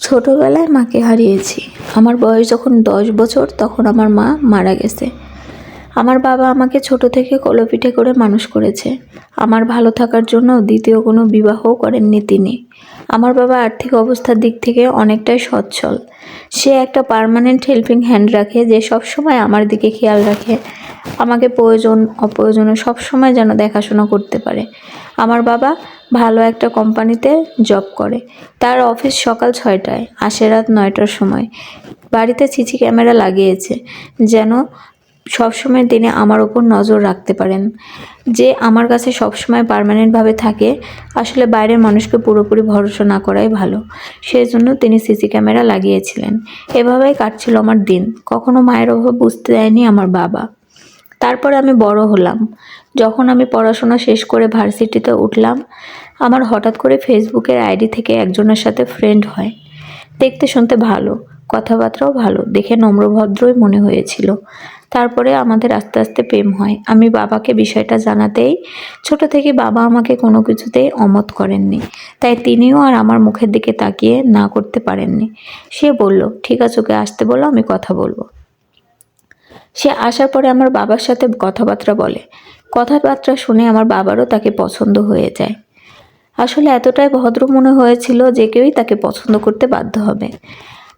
ছোটবেলায় মাকে হারিয়েছি। আমার বয়স যখন দশ বছর, তখন আমার মা মারা গেছে। আমার বাবা আমাকে ছোট থেকে কলপিঠে করে মানুষ করেছে। আমার ভালো থাকার জন্য দ্বিতীয় কোনো বিবাহও করেননি তিনি। আমার বাবা আর্থিক অবস্থার দিক থেকে অনেকটাই সচ্ছল। সে একটা পার্মানেন্ট হেল্পিং হ্যান্ড রাখে যে সব সময় আমার দিকে খেয়াল রাখে। আমাকে প্রয়োজন, অপ্রয়োজনে সব সময় যেন দেখাশোনা করতে পারে। আমার বাবা ভালো একটা কোম্পানিতে জব করে। তার অফিস সকাল ছয়টায়, আসে রাত নয়টার সময়। বাড়িতে সিসি ক্যামেরা লাগিয়েছে, যেন সবসময় তিনি আমার ওপর নজর রাখতে পারেন। যে আমার কাছে সবসময় পার্মানেন্টভাবে থাকে, আসলে বাইরের মানুষকে পুরোপুরি ভরসা না করাই ভালো। সেই জন্য তিনি সিসি ক্যামেরা লাগিয়েছিলেন। এভাবেই কাটছিল আমার দিন। কখনো মায়ের অভাব বুঝতে দেয়নি আমার বাবা। তারপরে আমি বড় হলাম। যখন আমি পড়াশোনা শেষ করে ভার্সিটিতে উঠলাম, আমার হঠাৎ করে ফেসবুকের আইডি থেকে একজনের সাথে ফ্রেন্ড হয়। দেখতে শুনতে ভালো, কথাবার্তাও ভালো, দেখে নম্রভদ্রই মনে হয়েছিল। তারপরে আমাদের আস্তে আস্তে প্রেম হয়। আমি বাবাকে বিষয়টা জানাতেই ছোট থেকে বাবা আমাকে কোনো কিছুতেই অমত করেননি। তাই তিনিও আর আমার মুখের দিকে তাকিয়ে না করতে পারেননি। সে বলল, ঠিক আছে ওকে আসতে বলো, আমি কথা বলব। সে আসার পরে আমার বাবার সাথে কথাবার্তা বলে। কথাবার্তা শুনে আমার বাবারও তাকে পছন্দ হয়ে যায়। আসলে এতটাই ভদ্র মনে হয়েছিল যে কেউই তাকে পছন্দ করতে বাধ্য হবে।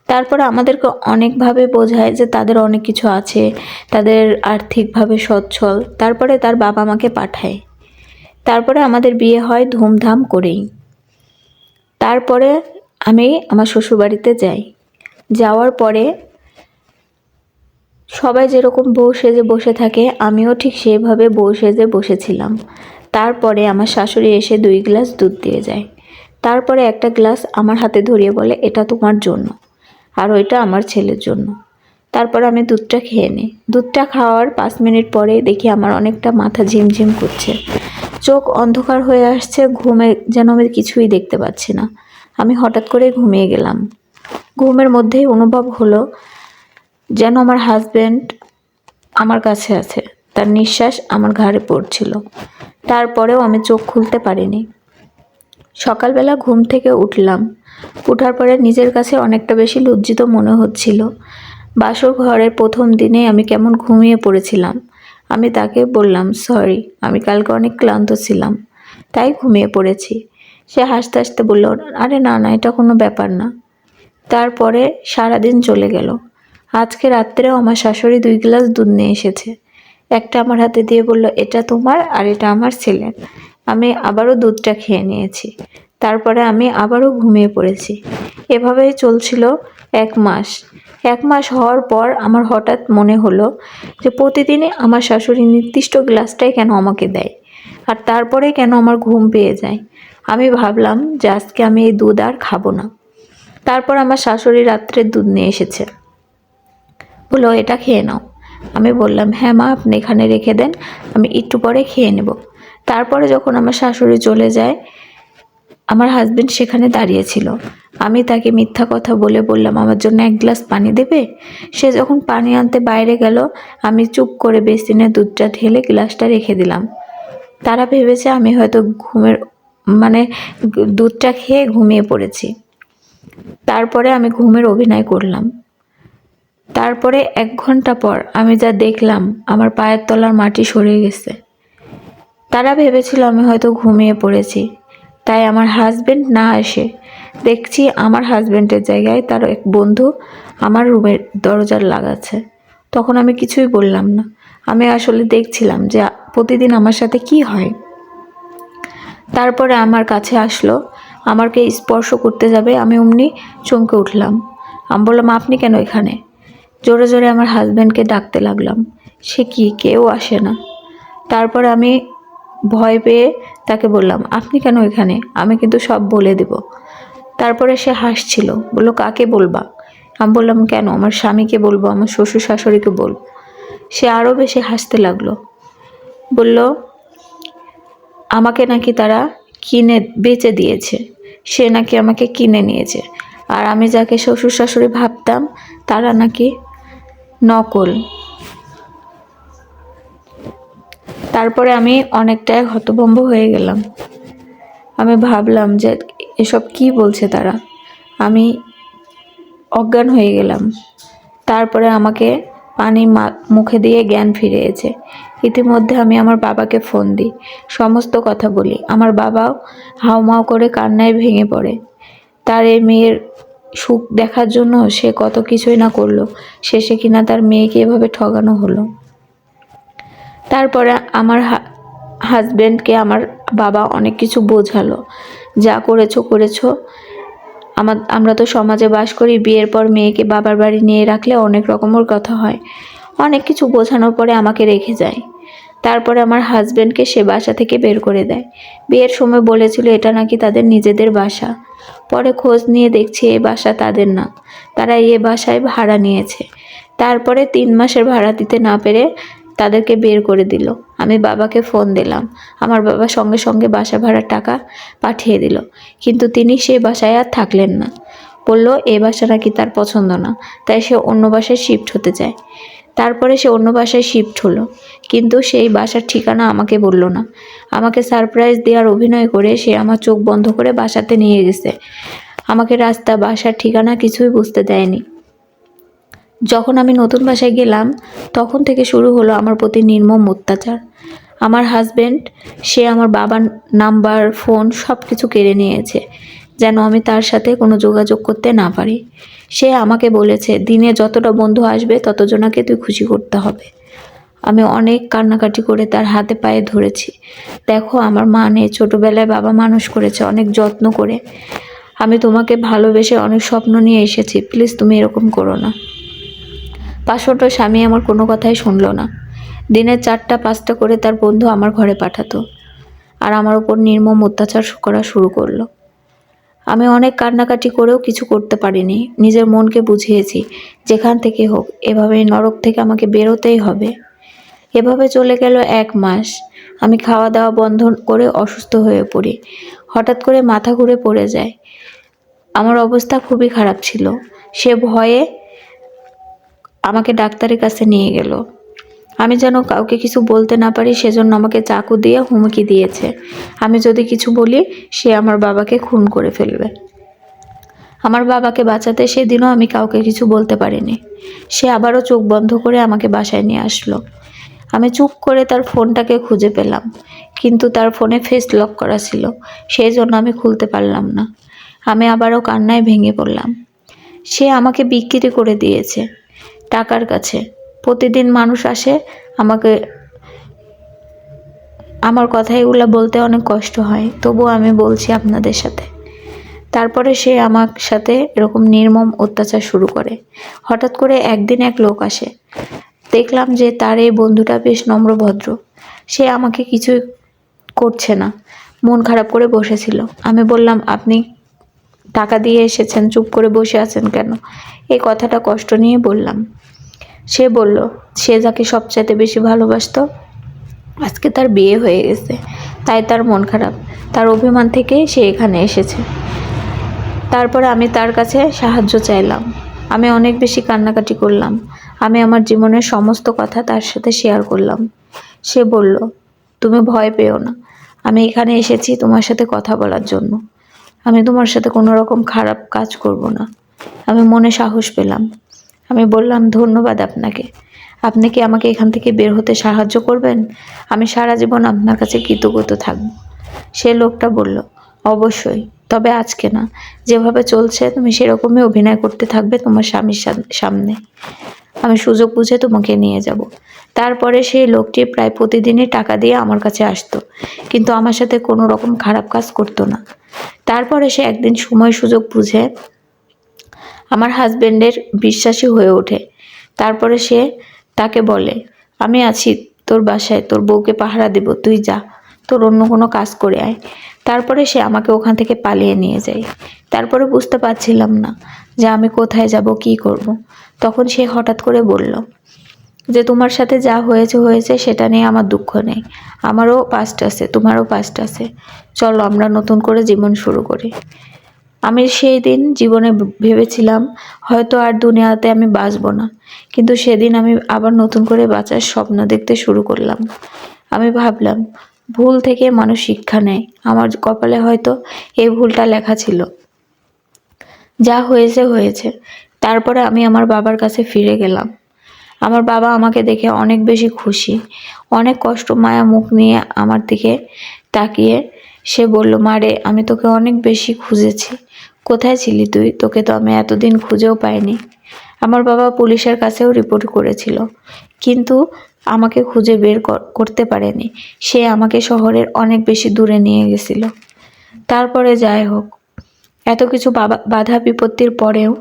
তারপর আমাদেরকে অনেকভাবে বোঝায় যে তাদের অনেক কিছু আছে, তাদের আর্থিকভাবে সচ্ছল। তারপরে তার বাবা মাকে পাঠায়। তারপরে আমাদের বিয়ে হয় ধুমধাম করেই। তারপরে আমি আমার শ্বশুরবাড়িতে যাই। যাওয়ার পরে সবাই যেরকম বউ সেজে বসে থাকে, আমিও ঠিক সেইভাবে বউ সেজে বসেছিলাম। তারপরে আমার শাশুড়ি এসে দুই গ্লাস দুধ দিয়ে যায়। তারপরে একটা গ্লাস আমার হাতে ধরিয়ে বলে, এটা তোমার জন্য আর ওইটা আমার ছেলের জন্য। তারপর আমি দুধটা খেয়ে নিই। দুধটা খাওয়ার পাঁচ মিনিট পরে দেখি আমার অনেকটা মাথা ঝিমঝিম করছে। চোখ অন্ধকার হয়ে আসছে, ঘুমে যেন আমি কিছুই দেখতে পাচ্ছি না। আমি হঠাৎ করে ঘুমিয়ে গেলাম। ঘুমের মধ্যেই অনুভব হলো যেন আমার হাজব্যান্ড আমার কাছে আছে। তার নিঃশ্বাস আমার ঘাড়ে পড়ছিল। তারপরেও আমি চোখ খুলতে পারিনি। সকালবেলা ঘুম থেকে উঠলাম। উঠার পরে নিজের কাছে অনেকটা বেশি লজ্জিত মনে হচ্ছিল। বাসর ঘরের প্রথম দিনে আমি কেমন ঘুমিয়ে পড়েছিলাম। আমি তাকে বললাম সরি আমি কালকে অনেক ক্লান্ত ছিলাম, তাই ঘুমিয়ে পড়েছি। সে হাসতে হাসতে বলল, আরে না না, এটা কোনো ব্যাপার না। তারপরে সারাদিন চলে গেল। আজকে রাত্রেও আমার শাশুড়ি দুই গ্লাস দুধ নিয়ে এসেছে। একটা আমার হাতে দিয়ে বলল, এটা তোমার আর এটা আমার ছেলের। আমি আবারও দুধটা খেয়ে নিয়েছি। তারপরে আমি আবারও ঘুমিয়ে পড়েছি। এভাবেই চলছিল এক মাস। এক মাস হওয়ার পর আমার হঠাৎ মনে হলো যে প্রতিদিনই আমার শাশুড়ি নির্দিষ্ট গ্লাসটাই কেন আমাকে দেয় আর তারপরে কেন আমার ঘুম পেয়ে যায়। আমি ভাবলাম যে আজকে আমি এই দুধ আর খাব না। তারপর আমার শাশুড়ি রাত্রে দুধ নিয়ে এসেছে। বলল এটা খেয়ে নাও। আমি বললাম হ্যাঁ মা, আপনি এখানে রেখে দেন, আমি একটু পরে খেয়ে নেব। তারপরে যখন আমার শাশুড়ি চলে যায়, আমার হাজবেন্ড সেখানে দাঁড়িয়েছিল আমি তাকে মিথ্যা কথা বলে বললাম, আমার জন্য এক গ্লাস পানি দেবে? সে যখন পানি আনতে বাইরে গেল, আমি চুপ করে বেসিনে দুধটা ঢেলে গ্লাসটা রেখে দিলাম। তারা ভেবেছে আমি হয়তো ঘুমের মানে দুধটা খেয়ে ঘুমিয়ে পড়েছি। তারপরে আমি ঘুমের অভিনয় করলাম। তারপরে এক ঘণ্টা পর আমি যা দেখলাম, আমার পায়ের তলার মাটি সরে গেছে। তারা ভেবেছিল আমি হয়তো ঘুমিয়ে পড়েছি। তাই আমার হাজবেন্ড না এসে দেখছি আমার হাজবেন্ডের জায়গায় তার এক বন্ধু আমার রুমের দরজার লাগাচ্ছে। তখন আমি কিছুই বললাম না। আমি আসলে দেখছিলাম যে প্রতিদিন আমার সাথে কি হয়। তারপরে আমার কাছে আসলো, আমাকে স্পর্শ করতে যাবে। আমি অমনি চমকে উঠলাম। আমি বললাম, আপনি কেন এখানে? জোরে জোরে আমার হাজব্যান্ডকে ডাকতে লাগলাম। সে কি, কেউ আসে না। তারপর আমি ভয় পেয়ে তাকে বললাম, আপনি কেন এখানে? আমি কিন্তু সব বলে দেব। তারপরে সে হাসছিল, বলল, কাকে বলবা? আমি বললাম, কেন? আমার স্বামীকে বলব, আমার শ্বশুর শাশুড়িকে বলব। সে আরও বেশি হাসতে লাগল। বলল, আমাকে নাকি তারা কিনে, বেচে দিয়েছে। সে নাকি আমাকে কিনে নিয়েছে। আর আমি যাকে শ্বশুর শাশুড়ি ভাবতাম, তারা নাকি নকল। তারপরে আমি অনেকটাই হতভম্ব হয়ে গেলাম। আমি ভাবলাম যে এসব কি বলছে তারা? আমি অজ্ঞান হয়ে গেলাম। তারপরে আমাকে পানি মুখে দিয়ে জ্ঞান ফিরিয়েছে। ইতিমধ্যে আমি আমার বাবাকে ফোন দিই। সমস্ত কথা বলি। আমার বাবাও হাউমাউ করে কান্নায় ভেঙে পড়ে। তার এই মেয়ের সুখ দেখার জন্য সে কত কিছুই না করল। শেষে কিনা তার মেয়েকে এভাবে ঠগানো হলো। তারপরে আমার হাজব্যান্ডকে আমার বাবা অনেক কিছু বোঝালো। যা করেছ করেছ। আমার আমরা তো সমাজে বাস করি, বিয়ের পর মেয়েকে বাবার বাড়ি নিয়ে রাখলে অনেক রকমের কথা হয়। অনেক কিছু বোঝানোর পরে আমাকে রেখে যায়। তারপরে আমার হাজব্যান্ডকে সে বাসা থেকে বের করে দেয়। বিয়ের সময় বলেছিল, এটা নাকি তাদের নিজেদের বাসা। পরে খোঁজ নিয়ে দেখছি এই বাসা তাদের না। তারা এ বাসায় ভাড়া নিয়েছে। তারপরে তিন মাসের ভাড়া দিতে না পেরে তাদেরকে বের করে দিল। আমি বাবাকে ফোন দিলাম। আমার বাবা সঙ্গে সঙ্গে বাসা ভাড়ার টাকা পাঠিয়ে দিল। কিন্তু তিনি সেই বাসায় আর থাকলেন না। বলল, এ বাসা নাকি তার পছন্দ না। তাই সে অন্য বাসায় শিফট হতে চায়। তারপরে সে অন্য বাসায় শিফট হলো। কিন্তু সেই বাসার ঠিকানা আমাকে বলল না। আমাকে সারপ্রাইজ দেওয়ার অভিনয় করে সে আমার চোখ বন্ধ করে বাসাতে নিয়ে গেছে। আমাকে রাস্তা, বাসার ঠিকানা কিছুই বুঝতে দেয়নি। যখন আমি নতুন বাসায় গেলাম, তখন থেকে শুরু হলো আমার প্রতি নির্মম অত্যাচার। আমার হাজবেন্ড সে আমার বাবার নাম্বার ফোন সব কিছু কেড়ে নিয়েছে। যেন আমি তার সাথে কোনো যোগাযোগ করতে না পারি। সে আমাকে বলেছে, দিনে যতটা বন্ধু আসবে, ততজনাকে তুই খুশি করতে হবে। আমি অনেক কান্নাকাটি করে তার হাতে পায়ে ধরেছি। দেখো, আমার মা নেই। ছোটোবেলায় বাবা মানুষ করেছে, অনেক যত্ন করে। আমি তোমাকে ভালোবেসে অনেক স্বপ্ন নিয়ে এসেছি। প্লিজ, তুমি এরকম করো না। পাঁচশোটা স্বামী আমার কোনো কথাই শুনলো না। দিনে চারটা, পাঁচটা করে তার বন্ধু আমার ঘরে পাঠাতো। আর আমার ওপর নির্মম অত্যাচার করা শুরু করল। আমি অনেক কান্নাকাটি করেও কিছু করতে পারিনি। নিজের মনকে বুঝিয়েছি, যেখান থেকে হোক এভাবে নরক থেকে আমাকে বেরোতেই হবে। এভাবে চলে গেল এক মাস। আমি খাওয়া দাওয়া বন্ধ করে অসুস্থ হয়ে পড়ি। হঠাৎ করে মাথা ঘুরে পড়ে যায়। আমার অবস্থা খুবই খারাপ ছিল। সে ভয়ে আমাকে ডাক্তারের কাছে নিয়ে গেল। আমি যেন কাউকে কিছু বলতে না পারি, সেজন্য আমাকে চাকু দিয়ে হুমকি দিয়েছে। আমি যদি কিছু বলি, সে আমার বাবাকে খুন করে ফেলবে। আমার বাবাকে বাঁচাতে সেদিনও আমি কাউকে কিছু বলতে পারিনি। সে আবারও চোখ বন্ধ করে আমাকে বাসায় নিয়ে আসলো। আমি চুপ করে তার ফোনটাকে খুঁজে পেলাম, কিন্তু তার ফোনে ফেস লক করা ছিল। সেই জন্য আমি খুলতে পারলাম না। আমি আবারও কান্নায় ভেঙে পড়লাম। সে আমাকে বিক্রি করে দিয়েছে, টাকার কাছে। প্রতিদিন মানুষ আসে, আমাকে, আমার কথা এগুলো বলতে অনেক কষ্ট হয়। তবুও আমি বলছি আপনাদের সাথে। তারপরে সে আমার সাথে এরকম নির্মম অত্যাচার শুরু করে। হঠাৎ করে একদিন এক লোক আসে। দেখলাম যে তার এই বন্ধুটা বেশ নম্রভদ্র সে আমাকে কিছুই করছে না। মন খারাপ করে বসেছিল। আমি বললাম, আপনি টাকা দিয়ে এসেছেন, চুপ করে বসে আছেন কেন? এই কথাটা কষ্ট নিয়ে বললাম। সে বলল, সে যাকে সবচাইতে বেশি ভালোবাসতো, আজকে তার বিয়ে হয়ে গেছে। তাই তার মন খারাপ। তার অভিমান থেকে সে এখানে এসেছে। তারপরে আমি তার কাছে সাহায্য চাইলাম। আমি অনেক বেশি কান্নাকাটি করলাম। আমি আমার জীবনের সমস্ত কথা তার সাথে শেয়ার করলাম। সে বলল, তুমি ভয় পেও না। আমি এখানে এসেছি তোমার সাথে কথা বলার জন্য। আমি তোমার সাথে কোনো রকম খারাপ কাজ করব না। আমি মনে সাহস পেলাম। আমি বললাম, ধন্যবাদ আপনাকে। আপনি কি আমাকে এখান থেকে বের হতে সাহায্য করবেন? আমি সারা জীবন আপনার কাছে কৃতজ্ঞ থাকব। সে লোকটা বলল, অবশ্যই, তবে আজকে না। যেভাবে চলছে, তুমি সেরকমই অভিনয় করতে থাকবে তোমার স্বামীর সাম- সামনে। আমি সুযোগ বুঝে তোমাকে নিয়ে যাব। তারপরে সেই লোকটি প্রায় প্রতিদিনই টাকা দিয়ে আমার কাছে আসতো, কিন্তু আমার সাথে কোনো রকম খারাপ কাজ করতো না। তারপরে সে একদিন সময় সুযোগ বুঝে আমার হাজবেন্ডের বিশ্বাসী হয়ে ওঠে। তারপরে সে তাকে বলে, আমি আছি তোর বাসায়, তোর বউকে পাহারা দেব, তুই যা, তোর অন্য কোনো কাজ করে আয়। তারপরে সে আমাকে ওখান থেকে পালিয়ে নিয়ে যায়। তারপরে বুঝতে পারছিলাম না যে আমি কোথায় যাব, কি করব। তখন সে হঠাৎ করে বলল, যে তোমার সাথে যা হয়েছে হয়েছে, সেটা নিয়ে আমার দুঃখ নেই। আমারও পাস্ট আছে, তোমারও পাস্ট আছে। চলো আমরা নতুন করে জীবন শুরু করি। আমি সেই দিন জীবনে ভেবেছিলাম, হয়তো আর দুনিয়াতে আমি বাঁচবো না। কিন্তু সেদিন আমি আবার নতুন করে বাঁচার স্বপ্ন দেখতে শুরু করলাম। আমি ভাবলাম, ভুল থেকে মানুষ শিক্ষা নেয়। আমার কপালে হয়তো এই ভুলটা লেখা ছিল। যা হয়েছে হয়েছে। তারপরে আমি আমার বাবার কাছে ফিরে গেলাম। আমার বাবা আমাকে দেখে অনেক বেশি খুশি। অনেক কষ্ট, মায়া মুখ নিয়ে আমার দিকে তাকিয়ে সে বলল মারে আমি তোকে অনেক বেশি খুঁজেছি। কোথায় ছিলি তুই? তোকে তো আমি এতদিন খুঁজেও পাইনি। আমার বাবা পুলিশের কাছেও রিপোর্ট করেছিল। কিন্তু আমাকে খুঁজে বের কর- করতে পারেনি। সে আমাকে শহরের অনেক বেশি দূরে নিয়ে গেছিল। তারপরে যাই হোক, এত কিছু বাবা- বাধা বিপত্তির পরেও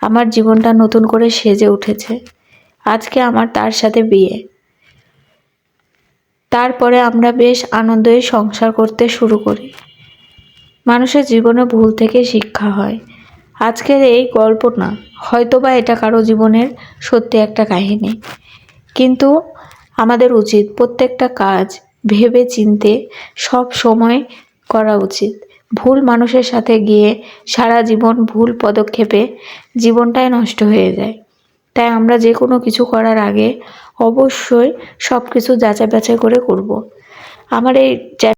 আমার জীবনটা নতুন করে সেজে উঠেছে। আজকে আমার তার সাথে বিয়ে। তারপরে আমরা বেশ আনন্দে সংসার করতে শুরু করি। মানুষের জীবনে ভুল থেকে শিক্ষা হয়। আজকের এই গল্প না হয়তোবা এটা কারও জীবনের সত্যি একটা কাহিনী। কিন্তু আমাদের উচিত প্রত্যেকটা কাজ ভেবে চিনতে সব সময় করা উচিত। ভুল মানুষের সাথে গিয়ে সারা জীবন ভুল পদক্ষেপে জীবনটাই নষ্ট হয়ে যায়। তাই আমরা যে কোনো কিছু করার আগে অবশ্যই সব কিছু যাচাই বাছাই করে করব। আমার এই